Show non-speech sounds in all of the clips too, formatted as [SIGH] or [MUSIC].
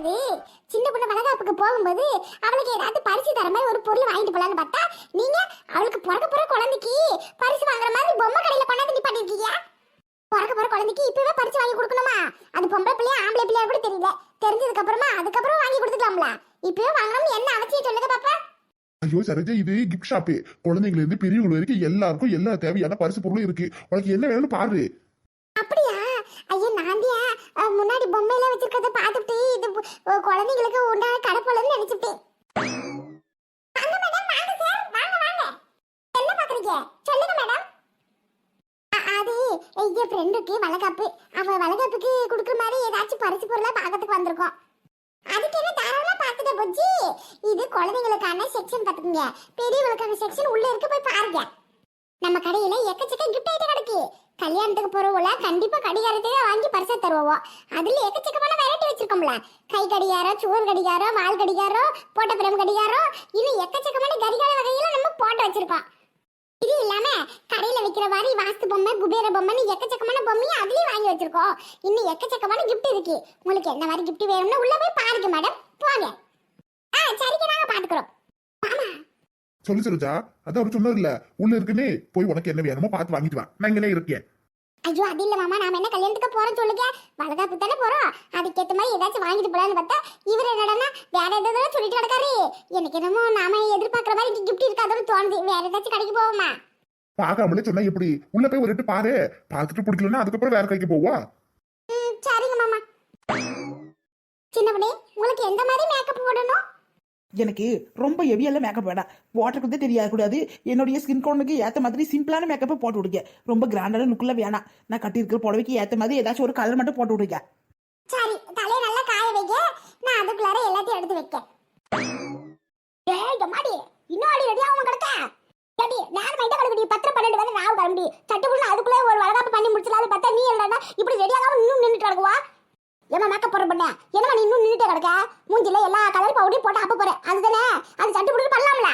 இது சின்ன பொண்ணு வளகாப்புக்கு போகும்போது அவளுக்கு ஏதாவது பரிசு தர மாதிரி ஒரு பொருள் வாங்கிட்டு போலான்னு பார்த்தா நீங்க அவளுக்கு பிறக்க போற குழந்தைக்கு பரிசு வாங்குற மாதிரி பொம்மை கடையில கொண்டாந்து நிப்பாட்டிருக்கீங்க பிறக்க போற குழந்தைக்கு இப்பவே பரிசு வாங்கி கொடுக்கணுமா? அது பொம்பளை பிள்ளையா ஆம்பளை பிள்ளையா கூட தெரியல. தெரிஞ்சதுக்கு அப்புறமா அதுக்கப்புறம் வாங்கி கொடுத்துக்கலாம்ல. இப்பவே வாங்கணும்னு என்ன அவசியம் சொல்லுங்க பாப்பா. ஐயோ சரோஜா இது கிஃப்ட் ஷாப்பு குழந்தைங்கள இருந்து பெரியவங்க வரைக்கும் எல்லாருக்கும் எல்லா தேவையான பரிசு பொருளும் இருக்கு. உனக்கு என்ன வேணும்னு பாரு. அப்படியா? முன்னாடி பொம்மையெல்லாம் வச்சிருக்கிறத பார்த்துட்டு இது குழந்தைங்களுக்கு உண்டான கடை போலன்னு நினைச்சிட்டேன். மேடம் வாங்க வாங்க வாங்க. என்ன சொல்லுங்க மேடம் அது எங்க ஃப்ரெண்டுக்கு வளகாப்பு. அவ வளகாப்புக்கு கொடுக்குற மாதிரி ஏதாச்சும் பரிசு பொருளா பார்க்கறதுக்கு வந்திருக்கோம். அதுக்கு என்ன தாராளமா பார்த்துட்ட போச்சு? இது குழந்தைங்களுக்கான செக்ஷன் பார்த்துக்குங்க. பெரியவங்களுக்கான செக்ஷன் உள்ள இருக்கு போய் பாருங்க. நம்ம கடையில எக்கச்சக்க கிஃப்ட் ஐட்டம் கிடக்கு கல்யாணத்துக்கு போறவங்கள கண்டிப்பா கடிகாரத்தையே வாங்கி பரிசா தருவோம். அதுல எக்கச்சக்கமான வெரைட்டி வச்சிருக்கோம்ல. கை கடிகாரம் சுவர் கடிகாரம் வால் கடிகாரம் போட்ட பிரேம் கடிகாரம் இன்னும் எக்கச்சக்கமான கடிகார வகையில நம்ம போட்டு வச்சிருக்கோம். இது இல்லாம கடையில விக்கிற மாதிரி வாஸ்து பொம்மை குபேர பொம்மைன்னு எக்கச்சக்கமான பொம்மையும் அதுலயும் வாங்கி வச்சிருக்கோம். இன்னும் எக்கச்சக்கமான கிஃப்ட் இருக்கு. உங்களுக்கு என்ன மாதிரி கிஃப்ட் வேணும்னு உள்ள போய் பாருங்க மேடம் போங்க. ஆ சரிங்க நாங்க பாத்துக்கிறோம். சொல்லு சரோஜா அதான் அவர் சொன்னது இல்ல உள்ள இருக்குன்னு போய் உனக்கு என்ன வேணுமோ பார்த்து வாங்கிட்டு வா. நான் இங்கே இருக்கேன். ஐயோ அது இல்ல மாமா நாம என்ன கல்யாணத்துக்கு போறோம் சொல்லுங்க. வளகாப்பு தானே போறோம். அதுக்கேத்த மாதிரி ஏதாச்சும் வாங்கிட்டு போலான்னு பார்த்தா இவர் என்னடனா வேற ஏதாவது சொல்லிட்டு கிடக்காரு. எனக்கு என்னமோ நாம எதிர்பார்க்குற மாதிரி கிஃப்ட் இருக்காதுன்னு தோணுது. வேற ஏதாச்சும் கடைக்கு போவோமா? பார்க்காமலே சொன்னா எப்படி? உள்ள போய் ஒரு பாரு. பார்த்துட்டு பிடிக்கலன்னா அதுக்கப்புறம் வேற கைக்கு போவா? சரிங்க மாமா. சின்ன பண்ணி உங்களுக்கு எந்த மாதிரி மேக்கப் போடணும்? எனக்கு ரொம்ப ஹெவியெல்லாம் மேக்கப் வேண்டாம் போட்டுறதுக்கு தெரியாது கூடாது என்னுடைய ஸ்கின் டோனுக்கு ஏற்ற மாதிரி சிம்பிளான மேக்கப்பை போட்டு விடுங்க. ரொம்ப கிராண்டான லுக்கில் வேணாம். நான் கட்டியிருக்கிற புடவைக்கு ஏற்ற மாதிரி ஏதாச்சும் ஒரு கலர் மட்டும் போட்டு விடுங்க. சரி தலையை நல்லா காய வைக்க நான் அதுக்குள்ளார எல்லாத்தையும் எடுத்து வைக்க ஏய் மாடி இன்னும் அடி ரெடி ஆகும் கிடக்க? ஏடி நான் மைண்ட கிடக்குடி பத்திரம் பன்னெண்டு வந்து நான் கிளம்பி. சட்டு அதுக்குள்ளே ஒரு வளகாப்பு பண்ணி முடிச்சலாம்னு பார்த்தா நீ என்னடா இப்படி ரெடியாக இன்னும் நின்றுட்டு கிடக்குவா? ஏமா மேக்கப் போற பண்ண? என்னமா நீ இன்னும் நின்றுட்டு கிடக்க? மூஞ்சில எல்லா கலர் பவுடரையும் போட்டு அப்ப போற அதுதானே? அது சட்டு புட்டு பண்ணலாம்ல.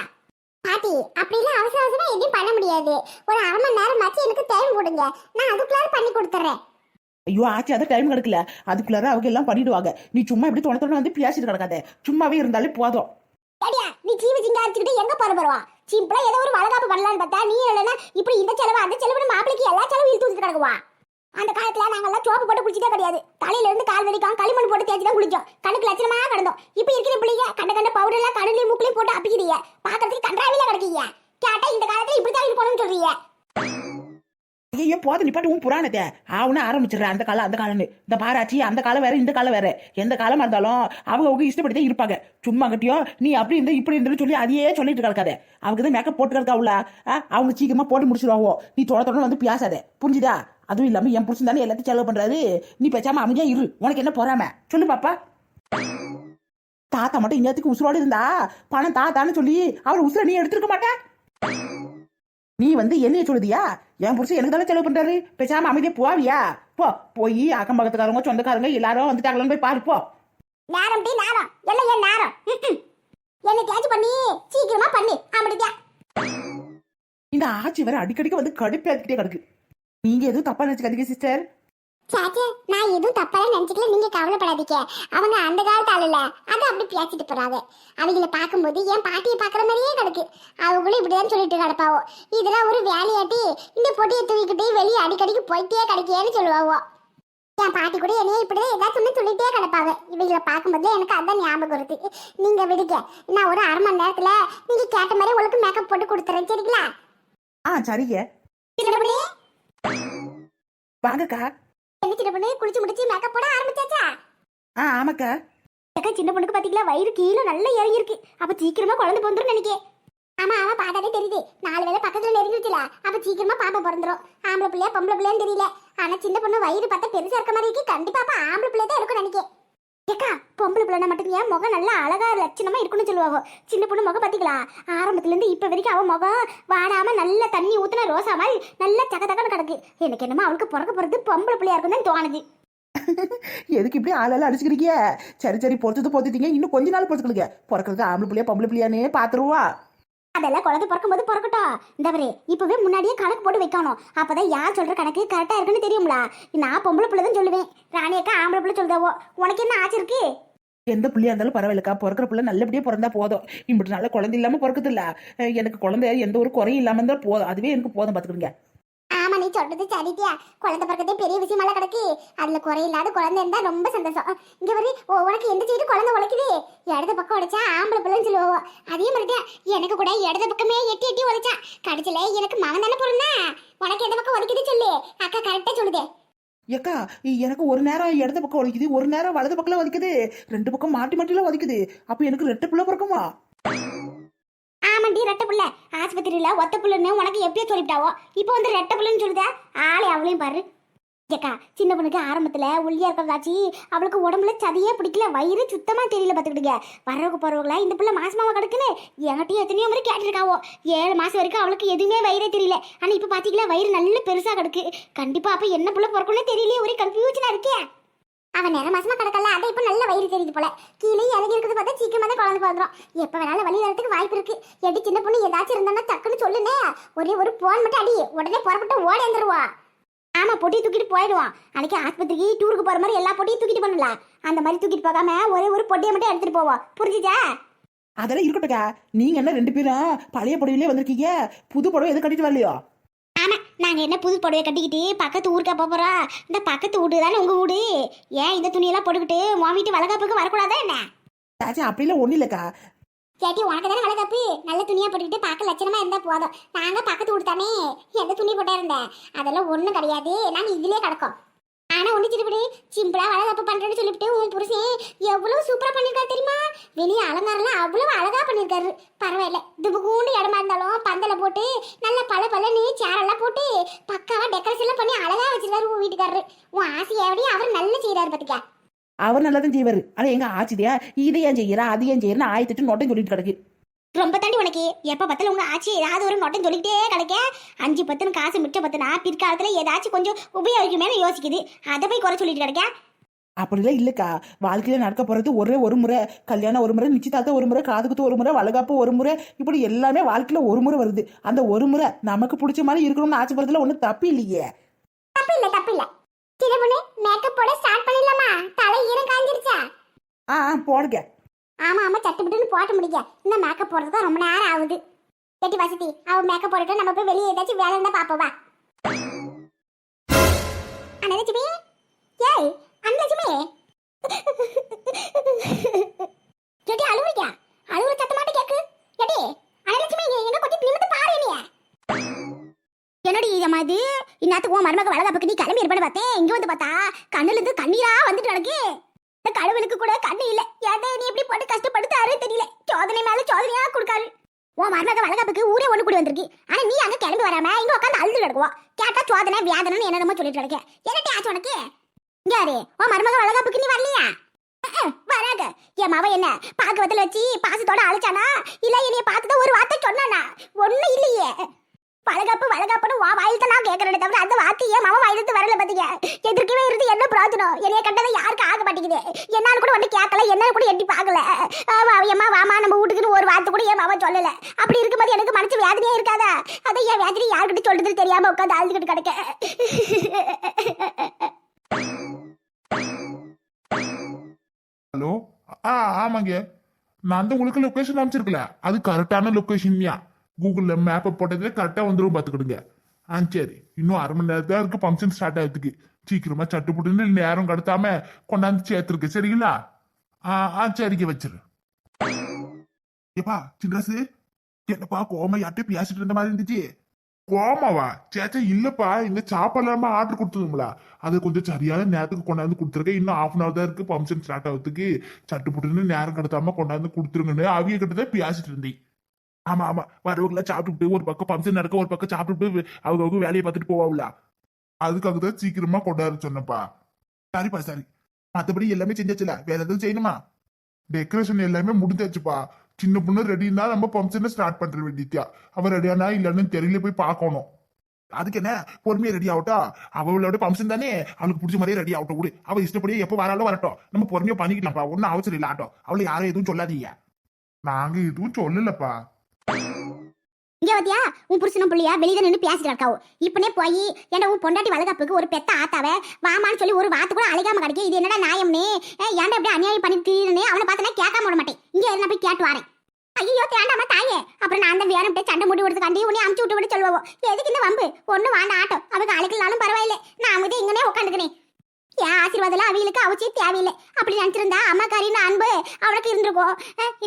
பாட்டி அப்படிலாம் அவசர அவசரமா எதையும் பண்ண முடியாது. ஒரு அரை மணி நேரம் ஆச்சு எனக்கு டைம் கொடுங்க. நான் அதுக்குள்ளார பண்ணி கொடுத்துறேன். ஐயோ ஆச்சு அதை டைம் கிடக்கல. அதுக்குள்ளார அவங்க எல்லாம் பண்ணிடுவாங்க. நீ சும்மா இப்படி தொண தொண வந்து பேசிட்டு கிடக்காத. சும்மாவே இருந்தாலே போதும். அடியா நீ ஜீவ ஜிங்கா அடிச்சுக்கிட்டு எங்க போற போறவா? சிம்பிளா ஏதோ ஒரு வளகாப்பு பண்ணலாம்னு பார்த்தா நீ இல்லைன்னா இப்படி இந்த செலவு அந்த செலவு மாப்பிளைக்கு எல்லா செலவும் இழுத்து கிடக்குவா? அந்த காலத்துல நாங்கெல்லாம் சோப்பு போட்டு குளிச்சதே கிடையாது. தலையில இருந்து கால் வரைக்கும் களிமண் போட்டு தேய்ச்சி தான் குளிச்சோம். கணக்கு லட்சணமா கிடந்தோம். இப்ப இருக்கிற பிள்ளைங்க கண்ட கண்ட பவுடர் எல்லாம் கடலையும் மூக்கிலையும் போட்டு அப்பிக்கிறீங்க பாக்கிறதுக்கு கன்றாவில கிடக்கீங்க கேட்டா இந்த காலத்துல இப்படித்தான் இருக்கணும்னு சொல்றீங்க. ஐயோ போது நிப்பாட்டு உன் புராணத்தை. அவனு ஆரம்பிச்சிடுற அந்த காலம் அந்த காலம்னு. இந்த பாராச்சி அந்த காலம் வேற இந்த காலம் வேற. எந்த காலமா இருந்தாலும் அவங்க அவங்க இஷ்டப்படி தான் இருப்பாங்க. சும்மா கட்டியோ நீ அப்படி இருந்து இப்படி இருந்து சொல்லி அதையே சொல்லிட்டு கிடக்காத. அவங்க தான் மேக்கப் போட்டு கிடக்காவுல அவங்க சீக்கிரமா போட்டு முடிச்சிருவாவோ? நீ தொட தொடர்ந்து வந்து பேசாத புரிஞ்சுதா? அதுவும் இல்லாம என் புருஷன் தானே எல்லாத்தையும் செலவு பண்றாரு. நீ பேசாம அமைதியா இரு. உனக்கு என்ன பொறாம? சொல்லு பாப்பா. தாத்தா மட்டும் இன்னத்துக்கு உசுரோடு இருந்தா பணம் தாத்தான்னு சொல்லி அவர் உசுர நீ எடுத்திருக்க மாட்டே? நீ வந்து என்னைய சொல்லுதியா? என் புருஷன் எனக்கு தானே செலவு பண்றாரு. பேசாம அமைதியா போவியா? போ போய் அக்கம் பக்கத்துக்காரங்க சொந்தக்காரங்க எல்லாரும் வந்துட்டாங்களான்னு போய் பாரு போ. நேரம் டீ நேரம். எல்லாம் என் நேரம். [LAUGHS] என்னை தேய்ச்சி பண்ணி சீக்கிரமா பண்ணி. அப்படியா இந்த ஆட்சி வேற அடிக்கடிக்கு வந்து கடுப்பேத்திக்கிட்டே கிடக்கு. நீங்க எதுவும் தப்பா நினைச்சுக்காதீங்க சிஸ்டர் சாச்சே நான் எதுவும் தப்பாலாம் நினைச்சுக்கல. நீங்க கவலைப்படாதீங்க. அவங்க அந்த காலத்து ஆளுல அதை அப்படி பேசிட்டு போறாங்க. அவங்கள பார்க்கும்போது என் பாட்டியை பார்க்குற மாதிரியே கிடக்கு அவங்களும் இப்படிதான் சொல்லிட்டு கிடப்பாவோ. இதெல்லாம் ஒரு வேலையாட்டி இந்த பொட்டியை தூக்கிக்கிட்டு வெளியே அடிக்கடிக்கு போயிட்டே கிடைக்கேன்னு சொல்லுவாவோ. என் பாட்டி கூட என்னைய இப்படிதான் ஏதாச்சும் ஒண்ணு சொல்லிட்டே கிடப்பாங்க. இவங்களை பார்க்கும்போது எனக்கு அதான் ஞாபகம் வருது. நீங்க விடுங்க. நான் ஒரு அரை மணி நேரத்துல நீங்க கேட்ட மாதிரி உங்களுக்கு மேக்கப் போட்டு கொடுத்துறேன். சரிங்களா? ஆ சரிங்க. வாங்கக்கா. என்ன சின்னப்படி குளிச்சு முடிச்சு மேக்கப் போட ஆரம்பிச்சாச்சா? ஆ ஆமாக்கா. அக்கா சின்ன பொண்ணுக்கு பாத்தீங்களா வயிறு கீழே நல்லா இறங்கி இருக்கு அப்ப சீக்கிரமா குழந்தை பிறந்துரும் நினைக்கே. ஆமா ஆமா பார்த்தாலே தெரியுது. நாலு வேளை பக்கத்துல நெருங்கிச்சுல அப்ப சீக்கிரமா பாப்பா பிறந்துரும். ஆம்பளை பிள்ளையா பொம்பளை பிள்ளையான்னு தெரியல. ஆனா சின்ன பொண்ணு வயிறு பார்த்தா பெருசா இருக்க மாதிரி இருக்கு. கண்டிப்பா அப்ப ஆம்பளை பிள்ளை தான் இருக்கும் நினைக்கே. ஏக்கா பொம்பளை பிள்ளைனா மட்டும் ஏன் முகம் நல்லா அழகா லட்சணமா இருக்குன்னு சொல்லுவாங்க சின்ன பொண்ணு முகம் பாத்தீங்களா? ஆரம்பத்துல இருந்து இப்ப வரைக்கும் அவ முகம் வாடாம நல்ல தண்ணி ஊத்துன ரோசா மாதிரி நல்லா தக தகன்னு கிடக்கு. எனக்கு என்னமோ அவளுக்கு பிறக்க போறது பொம்பளை பிள்ளையா இருக்கும் தான் தோணுது. எதுக்கு இப்படி ஆளெல்லாம் அடிச்சுக்கிறீங்க? சரி சரி பொறுத்தது பொறுத்துட்டீங்க. இன்னும் கொஞ்ச நாள் பொறுத்துக்கலுங்க பிறக்கிறது ஆம்பளை பிள்ளையா பொம்பளை பிள்ளையானே பாத்துருவா. அதெல்லாம் குழந்தை பிறக்கும்போது பிறக்கட்டும். இந்த பாரு இப்பவே முன்னாடியே கணக்கு போட்டு வைக்கணும். அப்பதான் யார் சொல்ற கணக்கு கரெக்டா இருக்குன்னு தெரியும்ல. நான் பொம்பளை பிள்ளை தான் சொல்லுவேன். ராணி அக்கா ஆம்பளை பிள்ளை சொல்லுதாவோ. உனக்கு என்ன ஆச்சு இருக்கு? எந்த பிள்ளையா இருந்தாலும் பரவாயில்லக்கா. பிறக்கிற பிள்ளை நல்லபடியா பிறந்தா போதும். இப்படி நல்ல குழந்தை இல்லாம பிறக்குது இல்ல எனக்கு குழந்தை எந்த ஒரு குறையும் இல்லாம இருந்தா போதும். அதுவே எனக்கு போதும் பாத்துக்கிடுங்க ஆமா நீ சொல்றது சரிட்டியா? குழந்தை பிறக்கதே பெரிய விஷயமெல்லாம் கிடக்கு. அதுல குறையில்லாத குழந்தை இருந்தா ரொம்ப சந்தோஷம். இங்க வரி உனக்கு எந்த சைடு குழந்தை உழைக்குது? இடது பக்கம் உடைச்சா ஆம்பளை பிள்ளைன்னு சொல்லுவோம் அதே மாதிரிதான் எனக்கு கூட இடது பக்கமே எட்டி எட்டி உழைச்சா கடைசியில எனக்கு மகன் தானே பொருந்தா உனக்கு எந்த பக்கம் உதைக்குது சொல்லு. அக்கா கரெக்டா சொல்லுதே. ஏக்கா எனக்கு ஒரு நேரம் இடது பக்கம் வலிக்குது ஒரு நேரம் வலது பக்கம் வலிக்குது. ரெண்டு பக்கம் மாட்டி மாட்டிலாம் வலிக்குது. அப்ப எனக்கு ரெட்டை புள்ள பிறக்குமா? ஆமாண்டி ரெட்டை புள்ள. ஆஸ்பத்திரியில ஒத்த புள்ளுன்னு உனக்கு எப்பயோ சொல்லிட்டாவோ இப்போ வந்து ரெட்டை புள்ளுன்னு சொல்லுத ஆளே அவளையும் பாரு. ஏக்கா சின்ன பொண்ணுக்கு ஆரம்பத்துல ஒல்லியா இருக்கிறதாச்சி அவளுக்கு உடம்புல சதியே பிடிக்கல வயிறு சுத்தமா தெரியல பாத்துக்கிடுங்க வரவுக்கு போறவங்களா இந்த புள்ள மாசமாவ கிடக்குன்னு? என்கிட்டயும் எத்தனையோ முறை கேட்டிருக்காவோ. ஏழு மாசம் வரைக்கும் அவளுக்கு எதுவுமே வயிறே தெரியல. ஆனா இப்ப பாத்தீங்களா வயிறு நல்ல பெருசா கிடக்கு. கண்டிப்பா அப்ப என்ன பிள்ளை பிறக்கணும்னு தெரியலையே ஒரே கன்ஃபியூஷனா இருக்கே. அவன் நேரம் மாசமா கிடக்கல அதை இப்ப நல்ல வயிறு தெரியுது போல. கீழே இறங்கி இருக்கிறது பார்த்தா சீக்கிரமா தான் குழந்தை பிறந்துரும். எப்ப வேணாலும் வழி வரதுக்கு வாய்ப்பு இருக்கு. எடி சின்ன பொண்ணு ஏதாச்சும் இருந்தா டக்குன்னு சொல்லுனே ஒரே ஒரு போன் மட்டும் அடி உடனே புறப்பட்டு ஓடி வந்துருவா. ஆமா பொட்டியை தூக்கிட்டு போயிடுவான். அன்னைக்கு ஆஸ்பத்திரிக்கு டூருக்கு போற மாதிரி எல்லா பொட்டியும் தூக்கிட்டு பண்ணல அந்த மாதிரி தூக்கிட்டு போகாம ஒரே ஒரு பொட்டியை மட்டும் எடுத்துட்டு போவோம். புரிஞ்சுச்சா? அதெல்லாம் இருக்கட்டும்க்கா நீங்க என்ன ரெண்டு பேரும் பழைய புடவையிலே வந்திருக்கீங்க? புது புடவை எது கட்டிட்டு வரலையோ? ஆமா நாங்க என்ன புது புடவை கட்டிக்கிட்டு பக்கத்து ஊருக்கா போறோம் இந்த பக்கத்து வீடு தானே உங்க வீடு? ஏன் இந்த துணியெல்லாம் போட்டுக்கிட்டு உன் வீட்டு வளகாப்புக்கு வரக்கூடாதா என்ன? சாச்சி அப்படிலாம் ஒன்றும் இல்லைக்கா. கேட்டி உனக்கு தானே அழகப்பு நல்ல துணியா போட்டுக்கிட்டு பார்க்க லட்சணமா இருந்தா போதும். நாங்க பக்கத்து கொடுத்தானே எந்த துணி போட்டா இருந்தேன் அதெல்லாம் ஒண்ணும் கிடையாது. நாங்க இதுலயே கிடக்கோம். ஆனா ஒண்ணு சிறுபடி சிம்பிளா அழகப்பு பண்றேன்னு சொல்லிவிட்டு உன் புருஷன் எவ்வளவு சூப்பரா பண்ணிருக்காரு தெரியுமா? வெளியே அலங்காரம்லாம் அவ்வளவு அழகா பண்ணிருக்காரு. பரவாயில்ல. துபுகூண்டு இடமா இருந்தாலும் பந்தல போட்டு நல்ல பல நீ சேரெல்லாம் போட்டு பக்காவா டெக்கரேஷன் எல்லாம் பண்ணி அழகா வச்சிருக்காரு உன் வீட்டுக்காரரு. உன் ஆசையோடய அவர் நல்லா செய்யறாரு பாத்துக்க. அவர் நல்லா தான் செய்வார். ஆனால் எங்க ஆச்சுதியா இதை ஏன் செய்யறா அது ஏன் செய்யறா ஆயத்திட்டு நோட்டம் சொல்லிட்டு கிடக்கு. ரொம்ப தாண்டி உனக்கு. எப்ப பார்த்தாலும் உங்க ஆட்சி ஏதாவது ஒரு நோட்டம் சொல்லிக்கிட்டே கிடைக்க. அஞ்சு பத்துன்னு காசு மிச்சம் பத்துனா பிற்காலத்துல ஏதாச்சும் கொஞ்சம் உபயோகிக்குமே யோசிக்குது. அதை போய் குறை சொல்லிட்டு கிடைக்க. அப்படிலாம் இல்லைக்கா. வாழ்க்கையில நடக்க போறது ஒரே ஒரு முறை. கல்யாணம் ஒரு முறை நிச்சயதார்த்தம் ஒரு முறை காது குத்து ஒரு முறை வளகாப்பு ஒரு முறை. இப்படி எல்லாமே வாழ்க்கையில ஒரு முறை வருது. அந்த ஒரு முறை நமக்கு பிடிச்ச மாதிரி இருக்கணும்னு ஆசைப்படுறதுல ஒன்றும் தப்பு இல்லையே. தப்பு இல்ல தப்பு இல்ல. சின்ன பொண்ணு மேக்கப் போட ஸ்டார்ட் பண்ணிடலாமா? தலை ஈரம் காஞ்சிருச்சா? ஆ ஆ, போடுங்க. ஆமா ஆமா சட்டுப்பட்டுன்னு போட்டு முடிக்க இந்த மேக்கப் போடுறதுக்கு ரொம்ப நேரம் ஆகுது. கெட்டி வசதி அவ மேக்கப் போட்டுட்டு நம்ம போய் வெளியே ஏதாச்சும் வேலை இருந்தா பாப்போம் வா. அனலட்சுமி? ஏய் அனலட்சுமி? கெட்டி அழுவுறியா அழுவுற சத்தமாட்ட கேக்கு கெட்டி அனலட்சுமி எங்க கொஞ்சம் நிமிந்து பாரு நீ என்னடி இத மாதிரி? இந்நேரத்துக்கு உன் மருமக வளகாப்புக்கு நீ கிளம்பி இருப்பேன்னு பார்த்தேன். இங்க வந்து பார்த்தா கண்ணுல இருந்து கண்ணீரா வந்துட்டு நடக்கு இந்த கடவுளுக்கு கூட கண்ணு இல்ல. ஏதே நீ எப்படி போட்டு கஷ்டப்படுத்தாரு தெரியல. சோதனை மேல சோதனையா கொடுக்காரு. உன் மருமக வளகாப்புக்கு ஊரே ஒண்ணு கூடி வந்திருக்கு. ஆனா நீ அங்க கிளம்பி வராம இங்க உட்காந்து அழுது கிடக்குவோம் கேட்டா சோதனை வியாதனை என்னென்னமோ சொல்லிட்டு கிடக்க. என்னட்டி ஆச்சு உனக்கு? இங்க யாரு? உன் மருமக வளகாப்புக்கு நீ வரலையா? வராங்க என் மவ என்ன பாக்குவத்தில் வச்சு பாசத்தோட அழைச்சானா? இல்ல என்னைய பார்த்துதான் ஒரு வார்த்தை சொன்னானா? ஒண்ணும் இல்லையே. வளகாப்பு வளகாப்புன்னு வா வாயில் தான் நான் கேட்கறேன் தவிர அந்த வார்த்தை ஏன் மாமா வாயிலிருந்து வரல பாத்தீங்க? எதிர்க்கவே இருந்து என்ன பிரோஜனம் என்னைய கண்டதை யாருக்கு ஆக மாட்டேங்குது? என்னால கூட வந்து கேட்கல என்னால கூட எட்டி பார்க்கல. ஆமா ஏமா வாமா நம்ம வீட்டுக்குன்னு ஒரு வார்த்தை கூட ஏன் மாமா சொல்லல. அப்படி இருக்கும்போது எனக்கு மனசு வேதனையே இருக்காதா? அதை என் வேதனை யாருக்கிட்ட சொல்றதுன்னு தெரியாம உட்காந்து அழுதுகிட்டு கிடக்க. ஹலோ? ஆ ஆமாங்க. நான் அந்த உங்களுக்கு லொக்கேஷன் அனுப்பிச்சிருக்கல. அது கரெக்டான லொகேஷன்யா கூகுளில் மேப்பை போட்டதுல கரெக்டாக வந்துடும் பார்த்துக்கிடுங்க. ஆ சரி. இன்னும் அரை மணி நேரத்துல இருக்கு ஃபங்க்ஷன் ஸ்டார்ட் ஆகிறதுக்கு சீக்கிரமாக சட்டு புட்டுன்னு நேரம் கடத்தாம கொண்டாந்து சேர்த்துருக்கு. சரிங்களா? ஆ ஆ சரிங்க வச்சிரு. ஏப்பா சின்ராசு என்னப்பா கோமா யார்கிட்ட பேசிட்டு இருந்த மாதிரி இருந்துச்சு? கோமாவா சேச்சா இல்லப்பா. இந்த சாப்பாடு ஆர்டர் கொடுத்ததுங்களா? அது கொஞ்சம் சரியான நேரத்துக்கு கொண்டாந்து கொடுத்துருக்கேன் இன்னும் ஆஃப் அன் அவர் தான் இருக்கு ஃபங்க்ஷன் ஸ்டார்ட் ஆகிறதுக்கு. சட்டு புட்டுன்னு நேரம் கடத்தாம கொண்டாந்து கொடுத்துருங்கன்னு அவிய கிட்ட தான் பேசிட்டு இருந்தேன். ஆமா ஆமா. வரவங்களா சாப்பிட்டுட்டு ஒரு பக்கம் ஃபங்க்ஷன் நடக்க ஒரு பக்கம் சாப்பிட்டுட்டு அவங்க அவங்க வேலையை பார்த்துட்டு போவாங்களா அதுக்காக தான் சீக்கிரமா கொண்டாட சொன்னப்பா சரிப்பா சரி மற்றபடி எல்லாமே செஞ்சாச்சுல. வேற எதுவும் செய்யணுமா? டெக்கரேஷன் எல்லாமே முடிஞ்சாச்சுப்பா. சின்ன பொண்ணு ரெடினா நம்ம ஃபங்க்ஷனை ஸ்டார்ட் பண்ற வேண்டியத்தியா அவ ரெடியானா இல்லன்னு தெரியல போய் பார்க்கணும். அதுக்கு என்ன? பொறுமையா ரெடி ஆகட்டும் அவளோட ஃபங்க்ஷன் தானே? அவளுக்கு பிடிச்ச மாதிரியே ரெடி ஆகட்டும் விடு. அவள் இஷ்டப்படியே எப்போ வராலும் வரட்டும். நம்ம பொறுமையா பண்ணிக்கலாம்ப்பா. ஒன்றும் அவசரம் இல்லை ஆட்டோ. அவளை யாரும் எதுவும் சொல்லாதீங்க. நாங்க எதுவும் சொல்லலப்பா. இங்க பாத்தியா? உன் புருஷனும் புள்ளியா வெளியில நின்று பேசிட்டு இருக்காவோ. இப்பனே போய் ஏன்டா உன் பொண்டாட்டி வளகாப்புக்கு ஒரு பெத்த ஆத்தாவ? வாமான்னு சொல்லி ஒரு வாத்து கூட அழைக்காம கிடைக்க இது என்னடா நியாயம்னே? ஏன்டா இப்படி அநியாயம் பண்ணிட்டு அவனை பார்த்தனா கேட்காம விட மாட்டேன். இங்க என்ன போய் கேட்டு வரேன். ஐயோ தேண்டாம தாயே? அப்புறம் நான் அந்த வேணும் சண்டை முடி கண்டி உன்னை அமுச்சு விட்டு விட்டு சொல்லுவோம் எதுக்கு இந்த வம்பு? ஒண்ணு வாண்ட ஆட்டம். அவக்கு அழைக்கலாலும் பரவாயில்ல. நான் அமைதி இங்கனே உட்காந்துக்கிறேன். என் ஆசீர்வாதம்லாம் அவங்களுக்கு அவசியம் தேவையில்லை. அப்படி நினைச்சிருந்தா அம்மாக்காரின்னு அன்பு அவனுக்கு இருந்திருக்கும்.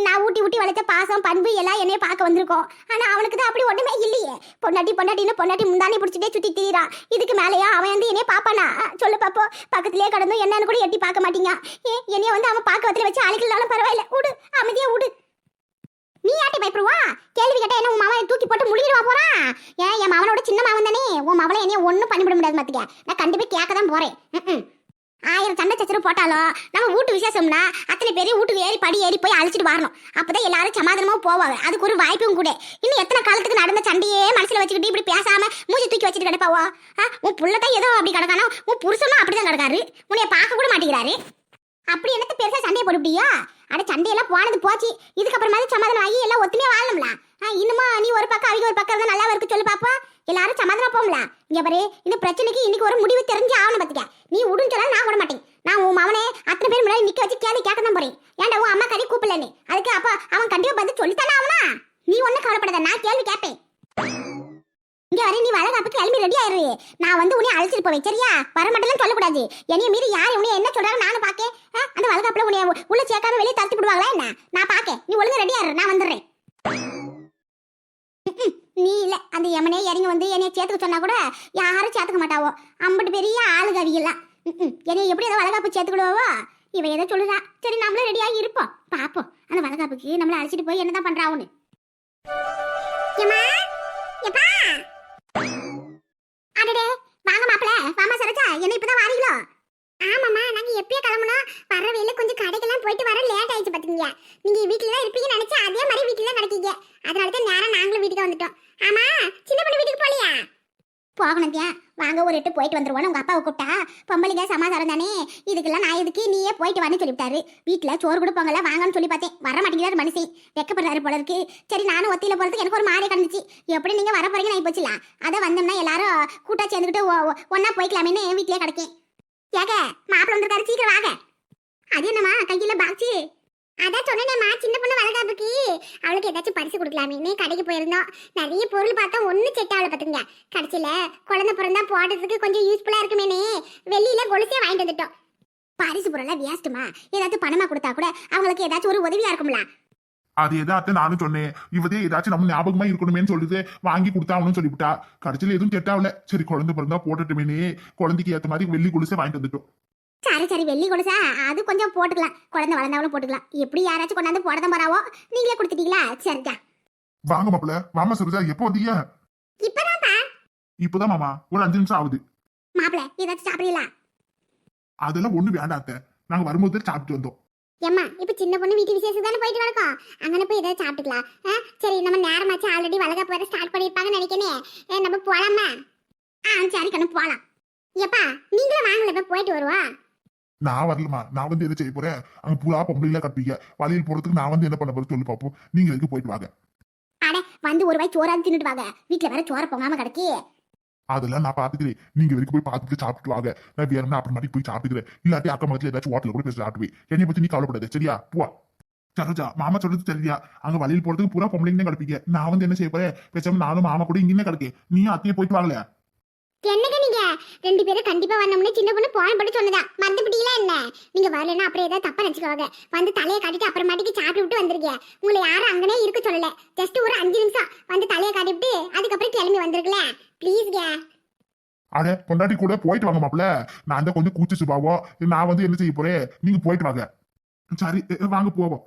நான் ஊட்டி ஊட்டி வளர்த்த பாசம் பண்பு எல்லாம் என்னைய பார்க்க வந்திருக்கோம். ஆனா அவனுக்கு தான் அப்படி ஒன்றுமே இல்லையே. பொண்டாட்டி பொண்டாட்டின்னு பொண்டாட்டி முந்தானே பிடிச்சிட்டே சுத்தி திரியிறான் இதுக்கு மேலேயா அவன் வந்து என்னைய பாப்பானா சொல்லு பாப்போ. பக்கத்துலேயே கடந்தும் என்னன்னு கூட எட்டி பார்க்க மாட்டீங்க. ஏ, என்னைய வந்து அவன் பார்க்க வத்துல வச்சு அழைக்கலாலும் பரவாயில்ல. விடு அமைதியாக விடு நீ யாட்டி பயப்படுவா? கேள்வி கேட்டா என்ன உன் மாவனை தூக்கி போட்டு முழுகிடுவா போறான் ஏன் என் மாவனோட சின்ன மாவன் தானே? உன் மாவளை என்னைய ஒன்றும் பண்ணிவிட முடியாது மாத்திக்க நான் கண்டிப்பாக கேட்க தான் போறேன். ம் ஆயிரம் சண்டை சச்சரவு போட்டாலும் நம்ம வீட்டு விசேஷம்னா அத்தனை பேரையும் வீட்டுக்கு ஏறி படி ஏறி போய் அழைச்சிட்டு வரணும். அப்பதான் எல்லாரும் சமாதானமா போவாங்க. அதுக்கு ஒரு வாய்ப்பும் கூட. இன்னும் எத்தனை காலத்துக்கு நடந்த சண்டையே மனசுல வச்சுக்கிட்டு இப்படி பேசாம மூஞ்சி தூக்கி வச்சுட்டு கிடப்பாவோ? உன் புள்ளதான் ஏதோ அப்படி கிடக்கானோ? உன் புருஷனும் அப்படிதான் கிடக்காரு. உன்னைய பார்க்க கூட மாட்டேங்கிறாரு. அப்படி என்னத்த பெருசா சண்டையை போட்டுட்டியா அட சண்டையெல்லாம் போனது போச்சு. இதுக்கப்புறமா சமாதானம் ஆகி எல்லாம் ஒத்துமையா வாழணும்ல? இன்னுமா நீ ஒரு பக்கம் அவங்க ஒரு பக்கம் இருந்தா நல்லா இருக்கு சொல்லு பாப்பா எல்லாரும் சமாதானம் போகல இங்க பாரு இந்த பிரச்சனைக்கு இன்னைக்கு ஒரு முடிவு தெரிஞ்சு ஆகணும் பாத்துக்க. நீ உடுன்னு சொன்னா நான் விட மாட்டேன் நான் உன் மவனே அத்தனை பேர் முன்னாடி நிக்க வச்சு கேள்வி கேட்க தான் போறேன். ஏன்டா உன் அம்மா கறி கூப்பிடலன்னு? அதுக்கு அப்ப அவன் கண்டிப்பா பதில் சொல்லித்தானே ஆவனா நீ ஒண்ணும் கவலைப்படாத நான் கேள்வி கேட்பேன். இங்க வரை நீ வளகாப்புக்கு கிளம்பி ரெடி ஆயிரு. நான் வந்து உன்னை அழைச்சிட்டு போவேன் சரியா? வர மட்டும் சொல்லக்கூடாது. என்னைய மீறி யார் உன்னை என்ன சொல்றாங்க நானும் பாக்கேன். அந்த வளகாப்புல உன்னை உள்ள சேர்க்காம வெளியே தடுத்து விடுவாங்களா என்ன? நான் பாக்கேன். நீ ஒழுங்கா ரெடி ஆயிரு நான் வந்துடுறேன். நீ இல்ல. அந்த எமனே இறங்கி வந்து என்னைய சேர்த்துக்க சொன்னா கூட யாரும் சேர்த்துக்க மாட்டாவோ. அம்பட்டு பெரிய ஆளு அவியெல்லாம் என்னைய எப்படி ஏதோ வளகாப்பு சேர்த்துக்கிடுவாவோ இவ ஏதோ சொல்லுறா. சரி நம்மளும் ரெடியாகி இருப்போம். பாப்போம். அந்த வளகாப்புக்கு நம்மள அழைச்சிட்டு போய் என்னதான் பண்றாவுன்னு ஏம்மா எப்பா அடடே வாங்க மாப்பிள வாமா சரோஜா என்ன இப்பதான் வாரீங்களோ? ஆமாம்மா நாங்க எப்பயே கிளம்பணும் வர வேலை கொஞ்சம் கடைக்கெல்லாம் போயிட்டு வர லேட் ஆயிடுச்சு பாத்துக்கீங்க நீங்க வீட்டுல தான் இருப்பீங்கன்னு நினச்சி அதே மாதிரி வீட்டுல தான் நடக்கீங்க. அதனால தான் நேரம் நாங்களும் வீட்டுக்கு வந்துட்டோம். ஆமா சின்ன பொண்ணு வீட்டுக்கு போலியா போகணுந்தியா வாங்க ஒரு எட்டு போயிட்டு வந்துருவோம் உங்கள் அப்பாவை கூப்பிட்டா. பொம்பளைங்க சமாதானம் தானே. இதுக்கெல்லாம் நான் எதுக்கு? நீயே போயிட்டு வரேன்னு சொல்லிவிட்டாரு. வீட்டில் சோறு கொடுப்பாங்கல்ல வாங்கன்னு சொல்லி பார்த்தேன். வர மாட்டேங்கிறார் மனுஷன் வெக்கப்படுறாரு போல இருக்கு. சரி நானும் ஒத்தியில போகிறதுக்கு எனக்கு ஒரு மாறி கிடந்துச்சு. எப்படி நீங்கள் வர போறீங்க? நான் போச்சுல. அதை வந்தோம்னா எல்லாரும் கூட்டா சேர்ந்துக்கிட்டு ஒ- ஒ- ஒண்ணா போய்க்கலாமேன்னு வீட்டிலே கிடக்கேன். ஏக மாப்பிள்ள வந்திருக்காரு. சீக்கிரம் வாங்க. அது என்னம்மா? கையில் பாக்ஸு அதான் சொன்னேனேம்மா சின்ன பொண்ணு வளர்க்காப்புக்கு அவளுக்கு ஏதாச்சும் பரிசு கொடுக்கலாமேன்னு கடைக்கு போயிருந்தோம் நிறைய பொருள் பார்த்தா ஒன்றும் செட் ஆகல பார்த்துங்க கடைசியில் குழந்தை பிறந்தா போடுறதுக்கு கொஞ்சம் யூஸ்ஃபுல்லாக இருக்குமேனே. வெளியில் கொலுசே வாங்கிட்டு வந்துட்டோம். பரிசு பொருளாக வேஸ்ட்டுமா ஏதாச்சும் பணமா கொடுத்தா கூட அவங்களுக்கு ஏதாச்சும் ஒரு உதவியா இருக்கும்ல. அது எதாத்த நானும் சொன்னேன். இவதே ஏதாச்சும் நம்ம ஞாபகமா இருக்கணுமேன்னு சொல்லிட்டு வாங்கி கொடுத்தாவணும் சொல்லிவிட்டா. கடைசியில் எதுவும் செட் ஆகல. சரி குழந்தை பிறந்தா போட்டுட்டுமேனே குழந்தைக்கு ஏத்த மாதிரி வெள்ளி கொலுசே வாங்கிட்டு வந்துட்டோம். சரி சரி வெள்ளி கொலுசா? அது கொஞ்சம் போட்டுக்கலாம். குழந்தை வளர்ந்தாலும் போட்டுக்கலாம். எப்படி யாராச்சும் கொண்டாந்து போட தான் போறாவோ நீங்களே கொடுத்துட்டீங்களா? சரிக்கா வாங்க மாப்பிள வாமா சரோஜா எப்போ வந்தீங்க? இப்பதான்ப்பா. இப்பதான் மாமா. ஒரு அஞ்சு நிமிஷம் ஆகுது. மாப்பிள்ள ஏதாச்சும் சாப்பிடலாம் அதெல்லாம் ஒண்ணு வேண்டாம் அத்தை. நாங்க வரும்போது சாப்பிட்டு வந்தோம். ஏம்மா இப்ப சின்ன பொண்ணு வீட்டு விசேஷம் தானே போயிட்டு வரக்கோம் அங்கன போய் ஏதாவது சாப்பிட்டுக்கலாம். சரி நம்ம நேரமாச்சு ஆல்ரெடி வளகாப்பு வர ஸ்டார்ட் பண்ணிருப்பாங்கன்னு நினைக்கிறேன் நம்ம போலாமா? ஆ சரி கண்ணு போலாம். எப்பா நீங்களும் வாங்கல போயிட்டு வருவா? நான் வரலமா நான் வந்து என்ன செய்ய போறேன்? அங்க புலா பொம்பளைல கட்டுவீங்க வழியில் போறதுக்கு நான் வந்து என்ன பண்ண போறேன் சொல்லி பார்ப்போம் நீங்க எதுக்கு போயிட்டு வாங்க. அட வந்து ஒரு வாய் சோறாது தின்னுட்டு வாங்க. வீட்டுல வேற சோற பொங்காம கிடக்கி. அதெல்லாம் நான் பாத்துக்கிறேன். நீங்க வரைக்கும் போய் பார்த்துட்டு சாப்பிட்டு வாங்க. நான் வேற அப்புறமாட்டி போய் சாப்பிட்டுக்கிறேன். இல்லாட்டி அக்கம் பக்கத்துல ஏதாச்சும் ஹோட்டல் கூட பேச சாப்பிடுவேன் என்னை பத்தி நீ கவலைப்படாத. சரியா? போ சரோஜா மாமா சொல்றது சரியா? அங்க வழியில் போறதுக்கு பூரா பொம்பளைங்க தான் கிடப்பீங்க நான் வந்து என்ன செய்ய போறேன்? பேசாம நானும் மாமா கூட இங்கே கிடக்கேன். நீயும் அத்தையும் போயிட்டு வாங்கல என்னங்க நீங்க? ரெண்டு பேரும் கண்டிப்பா வரணும்னு சின்ன பொண்ணு போன் போட்டு சொன்னதான் மறந்துபிட்டீங்களா என்ன? நீங்க வரலன்னா அப்புறம் ஏதாவது தப்பா நினைச்சுக்கோங்க. வந்து தலையை காட்டிட்டு அப்புறமாட்டிக்கு சாப்பிட்டு விட்டு வந்திருக்கீங்க. உங்களை யாரும் அங்கனே இருக்க சொல்லல. ஜஸ்ட் ஒரு அஞ்சு நிமிஷம் வந்து தலையை காட்டிட்டு அதுக்கப்புறம் கிளம்பி வந்திருக்கல ப்ளீஸ்ங்க அட பொண்டாட்டி கூட போயிட்டு வாங்க மாப்பிள நான் தான் கொஞ்சம் கூச்சி சுபாவம். நான் வந்து என்ன செய்ய போறேன்? நீங்க போயிட்டு வாங்க. சரி வாங்க போவோம்.